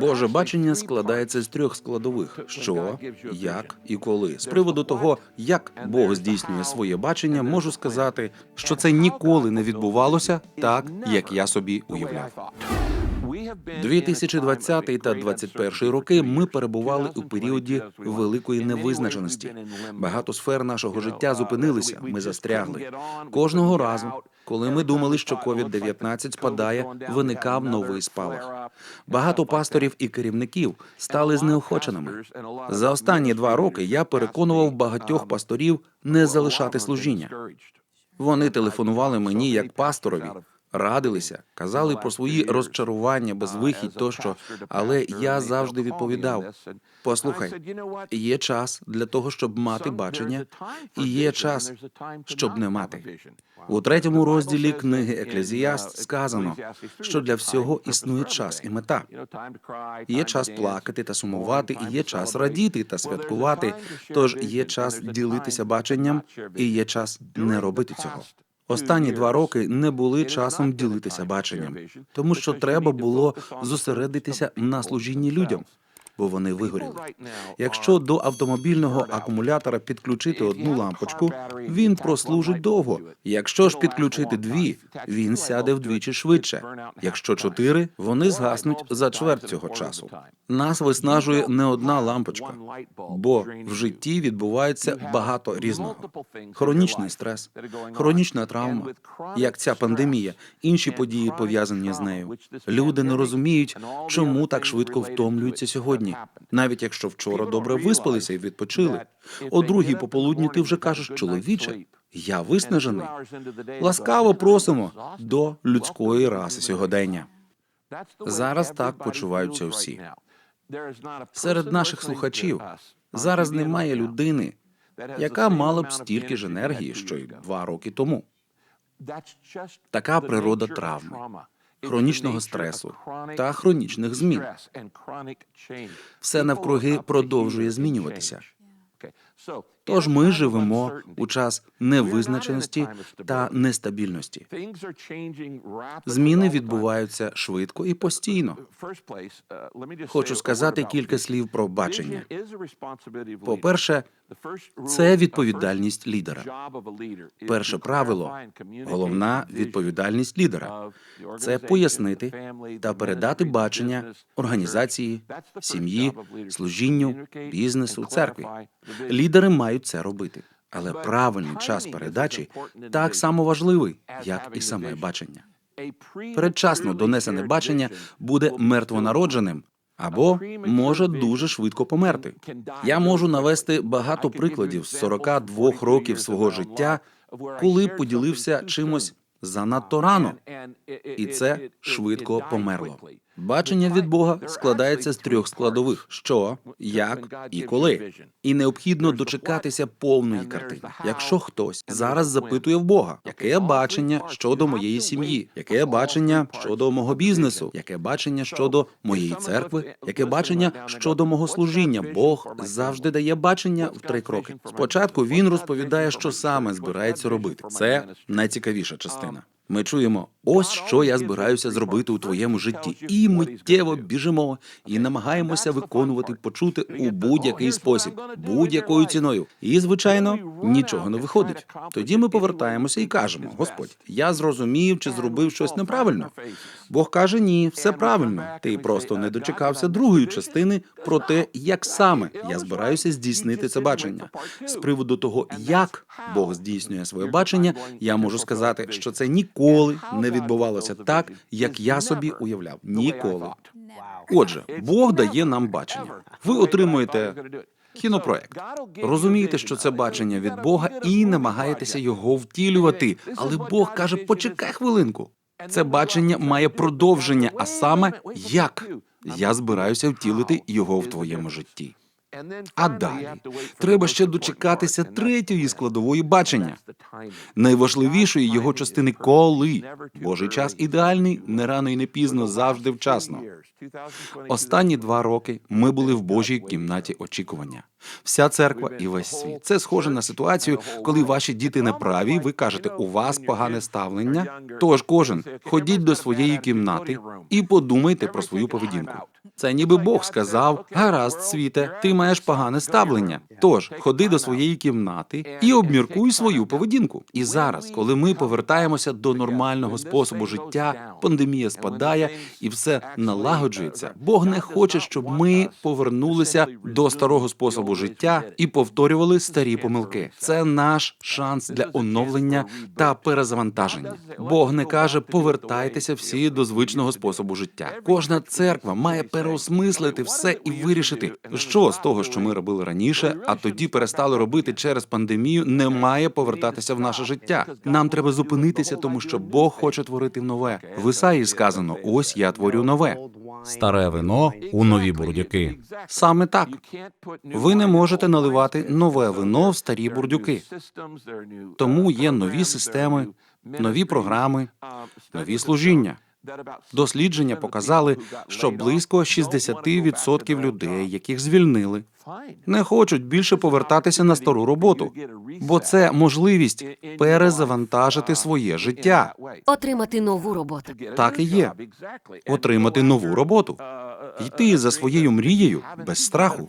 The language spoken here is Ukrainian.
Боже бачення складається з трьох складових: що, як і коли. З приводу того, як Бог здійснює своє бачення, можу сказати, що це ніколи не відбувалося так, як я собі уявляв. 2020 та 2021 роки ми перебували у періоді великої невизначеності. Багато сфер нашого життя зупинилися. Ми застрягли. Кожного разу, коли ми думали, що COVID-19 спадає, виникав новий спалах. Багато пасторів і керівників стали знеохоченими. За останні два роки я переконував багатьох пасторів не залишати служіння. Вони телефонували мені як пасторові, радилися, казали про свої розчарування, безвихідь тощо. Але я завжди відповідав: послухай, є час для того, щоб мати бачення, і є час, щоб не мати. У третьому розділі книги Еклезіаст сказано, що для всього існує час і мета. Є час плакати та сумувати, і є час радіти та святкувати. Тож є час ділитися баченням, і є час не робити цього. Останні два роки не були часом ділитися баченням, тому що треба було зосередитися на служінні людям, бо вони вигоріли. Якщо до автомобільного акумулятора підключити одну лампочку, він прослужить довго. Якщо ж підключити дві, він сяде вдвічі швидше. Якщо чотири, вони згаснуть за чверть цього часу. Нас виснажує не одна лампочка, бо в житті відбувається багато різного. Хронічний стрес, хронічна травма, як ця пандемія, інші події пов'язані з нею. Люди не розуміють, чому так швидко втомлюються сьогодні, навіть якщо вчора добре виспалися і відпочили. О другій пополудні ти вже кажеш, чоловіче, я виснажений. Ласкаво просимо до людської раси сьогодення. Зараз так почуваються всі. Серед наших слухачів зараз немає людини, яка мала б стільки ж енергії, що й два роки тому. Така природа травми, хронічного стресу та хронічних змін. Все навкруги продовжує змінюватися. Тож ми живемо у час невизначеності та нестабільності. Зміни відбуваються швидко і постійно. Хочу сказати кілька слів про бачення. По-перше, це відповідальність лідера. Перше правило головна відповідальність лідера це пояснити та передати бачення організації, сім'ї, служінню, бізнесу, церкві. Лідери мають це робити, але правильний час передачі так само важливий, як і саме бачення. Передчасно донесене бачення буде мертвонародженим або може дуже швидко померти. Я можу навести багато прикладів з 42 років свого життя, коли поділився чимось занадто рано, і це швидко померло. Бачення від Бога складається з трьох складових: що, як і коли. І необхідно дочекатися повної картини. Якщо хтось зараз запитує в Бога, яке бачення щодо моєї сім'ї, яке бачення щодо мого бізнесу, яке бачення щодо моєї церкви, яке бачення щодо мого служіння, Бог завжди дає бачення в три кроки. Спочатку він розповідає, що саме збирається робити. Це найцікавіша частина. Ми чуємо, ось що я збираюся зробити у твоєму житті, і миттєво біжимо і намагаємося виконувати почути у будь-який спосіб, будь-якою ціною. І звичайно, нічого не виходить. Тоді ми повертаємося і кажемо: Господь, я зрозумів чи зробив щось неправильно. Бог каже: Ні, все правильно. Ти просто не дочекався другої частини про те, як саме я збираюся здійснити це бачення. З приводу того, як Бог здійснює своє бачення, я можу сказати, що це ніколи не відбувалося так, як я собі уявляв. Ніколи. Отже, Бог дає нам бачення. Ви отримуєте кінопроект. Розумієте, що це бачення від Бога, і намагаєтеся його втілювати. Але Бог каже: почекай хвилинку. Це бачення має продовження, а саме як я збираюся втілити його в твоєму житті. А далі треба ще дочекатися третьої складової бачення, найважливішої його частини коли Божий час ідеальний, не рано і не пізно, завжди вчасно. Останні два роки ми були в Божій кімнаті очікування. Вся церква і весь світ. Це схоже на ситуацію, коли ваші діти неправі. Ви кажете, у вас погане ставлення. Тож кожен ходіть до своєї кімнати і подумайте про свою поведінку. Це ніби Бог сказав: гаразд, світе, ти маєш погане ставлення. Тож ходи до своєї кімнати і обміркуй свою поведінку. І зараз, коли ми повертаємося до нормального способу життя, пандемія спадає і все налагоджується. Бог не хоче, щоб ми повернулися до старого способу життя і повторювали старі помилки. Це наш шанс для оновлення та перезавантаження. Бог не каже повертайтеся всі до звичного способу життя. Кожна церква має переосмислити все і вирішити, що з того, що ми робили раніше, а тоді перестали робити через пандемію, не має повертатися в наше життя. Нам треба зупинитися, тому що Бог хоче творити нове. В Ісаї сказано: ось я творю нове. Старе вино у нові бурдюки. Саме так. Ви не можете наливати нове вино в старі бурдюки. Тому є нові системи, нові програми, нові служіння. Дослідження показали, що близько 60% людей, яких звільнили, не хочуть більше повертатися на стару роботу, бо це можливість перезавантажити своє життя. Отримати нову роботу. Так і є. Отримати нову роботу, йти за своєю мрією без страху.